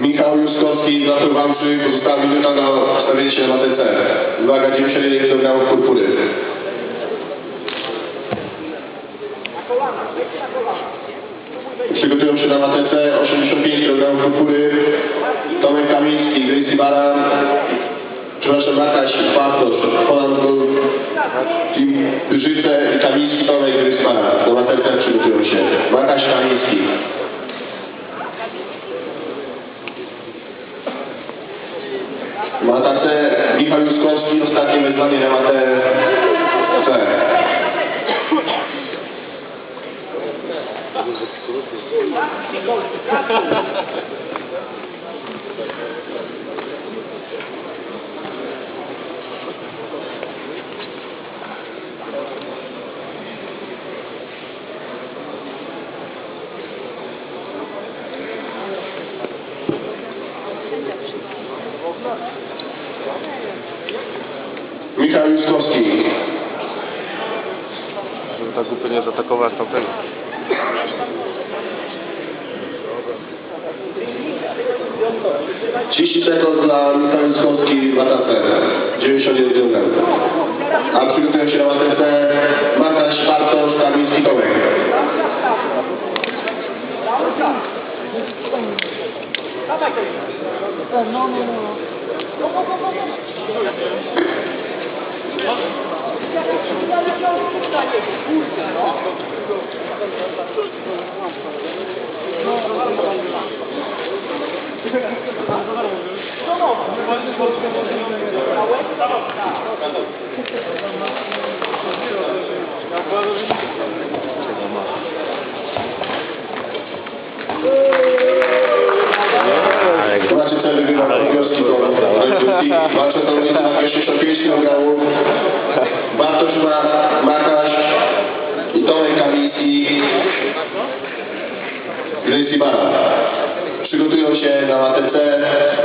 Michał Juskowski z Lasów Wałbrzych pozostała minuta na stawienie się na matce. Waga 91 kg purpury. Przygotują się na matce 85 kg purpury. Tomek Kamiński, Gracie Baran. Przepraszam, Makaś Bartosz, Team Życe i Kamiński, Máte Matace, Michal Juskovský, ostatní vezlany nemáte co je. Thank you. Michał Juskowski. Żeby ta głupio nie zaatakować tamtego. Trzydzieści sekund dla Michał Juskowski, Mata C. 91 kg. A przygotują się na matę C, Mataś Bartosz, Kamiński, Tomek. No, no, no. Go, go, go, go, go. No, no. Walczą to miejsce na 65 kg. Bartosz ma Makaś i Tomek Kamiński. Gracie Bara. Przygotują się na matę C.